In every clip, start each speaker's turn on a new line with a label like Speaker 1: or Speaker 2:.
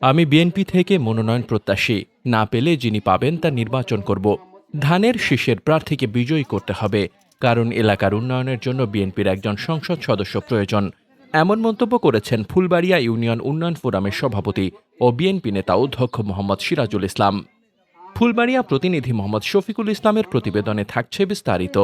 Speaker 1: আমি বিএনপি থেকে মনোনয়ন প্রত্যাশী। না পেলে যিনি পাবেন তা নির্বাচন করব। ধানের শীষের প্রার্থীকে বিজয়ী করতে হবে। কারণ এলাকার উন্নয়নের জন্য বিএনপির একজন সংসদ সদস্য প্রয়োজন। এমন মন্তব্য করেছেন ফুলবাড়িয়া ইউনিয়ন উন্নয়ন ফোরামের সভাপতি ও বিএনপি নেতা অধ্যক্ষ মোহাম্মদ সিরাজুল ইসলাম। ফুলবাড়িয়া প্রতিনিধি মোহাম্মদ শফিকুল ইসলামের প্রতিবেদনে থাকছে বিস্তারিত।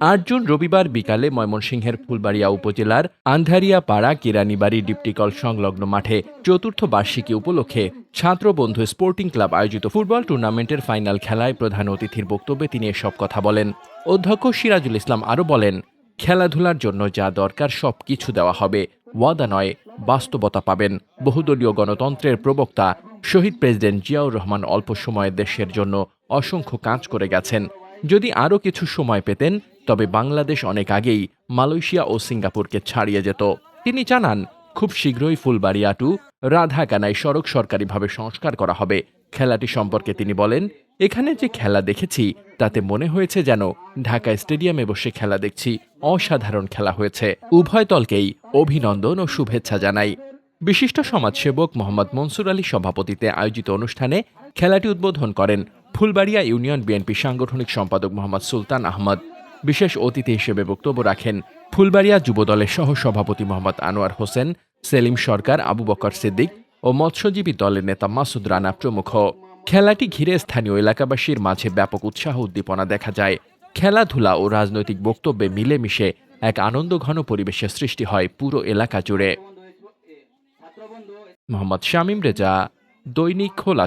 Speaker 1: আট জুন রবিবার বিকালে ময়মনসিংহের ফুলবাড়িয়া উপজেলার আন্ধারিয়া পাড়া কিরানীবাড়ি ডিপটিকল সংলগ্ন মাঠে চতুর্থ বার্ষিকী উপলক্ষে ছাত্রবন্ধু স্পোর্টিং ক্লাব আয়োজিত ফুটবল টুর্নামেন্টের ফাইনাল খেলায় প্রধান অতিথির বক্তব্যে তিনি এসব কথা বলেন। অধ্যক্ষ সিরাজুল ইসলাম আরও বলেন, খেলাধুলার জন্য যা দরকার সব কিছু দেওয়া হবে। ওয়াদা নয়, বাস্তবতা পাবেন। বহুদলীয় গণতন্ত্রের প্রবক্তা শহীদ প্রেসিডেন্ট জিয়াউর রহমান অল্প সময়ে দেশের জন্য অসংখ্য কাজ করে গেছেন। যদি আরও কিছু সময় পেতেন তবে বাংলাদেশ অনেক আগেই মালয়েশিয়া ও সিঙ্গাপুরকে ছাড়িয়ে যেত। তিনি জানান, খুব শীঘ্রই ফুলবাড়িয়া টু রাধাকানায় সড়ক সরকারিভাবে সংস্কার করা হবে। খেলাটি সম্পর্কে তিনি বলেন, এখানে যে খেলা দেখেছি, তাতে মনে হয়েছে যেন ঢাকা স্টেডিয়ামে বসে খেলা দেখছি। অসাধারণ খেলা হয়েছে। উভয় দলকেই অভিনন্দন ও শুভেচ্ছা জানাই। বিশিষ্ট সমাজসেবক মোহাম্মদ মনসুর আলী সভাপতিতে আয়োজিত অনুষ্ঠানে খেলাটি উদ্বোধন করেন ফুলবাড়িয়া ইউনিয়ন বিএনপি সাংগঠনিক সম্পাদক মোহাম্মদ সুলতান আহমদ। বিশেষ অতিথি হিসেবে বক্তব্য রাখেন ফুলবাড়িয়া যুবদলের সহ সভাপতি মোহাম্মদ আনোয়ার হোসেন, সেলিম সরকার, আবু বকর সিদ্দিক ও মৎস্যজীবী দলের নেতা মাসুদ রানা প্রমুখ। খেলাটি ঘিরে স্থানীয় এলাকাবাসীর মাঝে ব্যাপক উৎসাহ উদ্দীপনা দেখা যায়। খেলাধুলা ও রাজনৈতিক বক্তব্যে মিলেমিশে এক আনন্দঘন পরিবেশের সৃষ্টি হয় পুরো এলাকা জুড়ে। মোহাম্মদ শামীম রেজা, দৈনিক খোলা